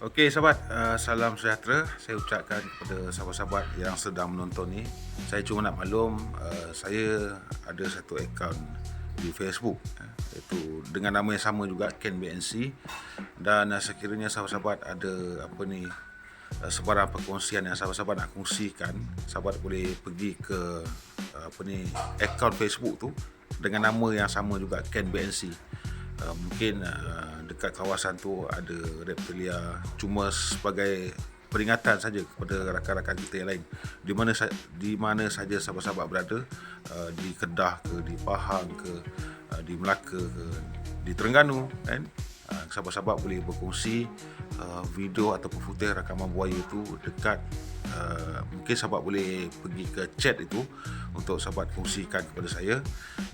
Okey sahabat, uh, salam sejahtera. Saya ucapkan kepada sahabat-sahabat yang sedang menonton ni. Saya cuma nak maklum uh, saya ada satu akaun di Facebook uh, iaitu dengan nama yang sama juga Ken BNC dan uh, sekiranya sahabat-sahabat ada apa ni uh, sebarang perkongsian yang sahabat-sahabat nak kongsikan, sahabat boleh pergi ke uh, apa ni akaun Facebook tu dengan nama yang sama juga Ken BNC. Uh, mungkin uh, dekat kawasan tu ada reptilia. Cuma sebagai peringatan saja kepada rakan-rakan kita yang lain. Di mana di mana saja sahabat-sahabat berada uh, di Kedah ke di Pahang ke uh, di Melaka ke di Terengganu kan uh, sahabat-sahabat boleh berkongsi uh, video ataupun footage rakaman buaya itu dekat uh, mungkin sahabat boleh pergi ke chat itu untuk sahabat kongsikan kepada saya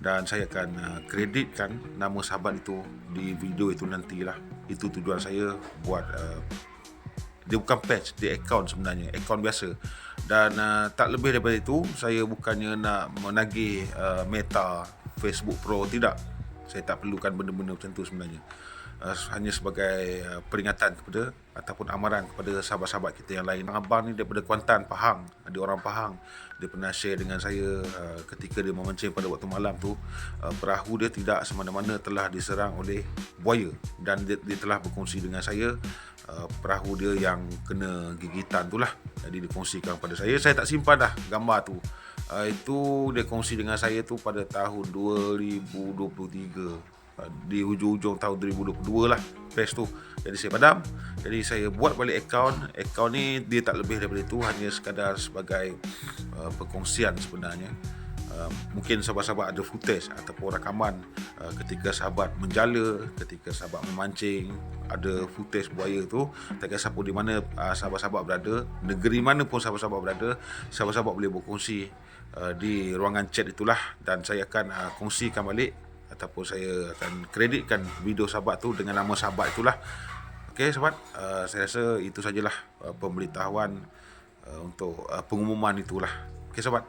dan saya akan uh, kreditkan nama sahabat itu di video itu nantilah. Itu tujuan saya buat uh, dia bukan patch dia account sebenarnya account biasa. Dan uh, tak lebih daripada itu saya bukannya nak menagih uh, meta Facebook Pro tidak. Saya tak perlukan benda-benda macam tu sebenarnya uh, hanya sebagai uh, peringatan kepada ataupun amaran kepada sahabat-sahabat kita yang lain. Abang ni daripada Kuantan, Pahang. Ada orang Pahang. Dia pernah share dengan saya uh, ketika dia memancing pada waktu malam tu. Uh, perahu dia tidak semana-mana telah diserang oleh buaya. Dan dia, dia telah berkongsi dengan saya uh, perahu dia yang kena gigitan tu lah. Jadi dia kongsikan pada saya. Saya tak simpan dah gambar tu. Uh, itu dia kongsi dengan saya tu pada tahun 2023 di hujung-hujung tahun 2022 lah page tu. Jadi saya padam. Jadi saya buat balik account. Account ni dia tak lebih daripada itu hanya sekadar sebagai uh, perkongsian sebenarnya. Uh, mungkin sahabat-sahabat ada footage ataupun rakaman uh, ketika sahabat menjala ketika sahabat memancing ada footage buaya tu. Tak kisah pun di mana uh, sahabat-sahabat berada negeri mana pun sahabat-sahabat berada sahabat-sahabat boleh berkongsi uh, di ruangan chat itulah. Dan saya akan uh, kongsikan balik ataupun saya akan kreditkan video sahabat tu dengan nama sahabat itulah. Okey sahabat, uh, saya rasa itu sajalah uh, pemberitahuan uh, untuk uh, pengumuman itulah. Okey sahabat.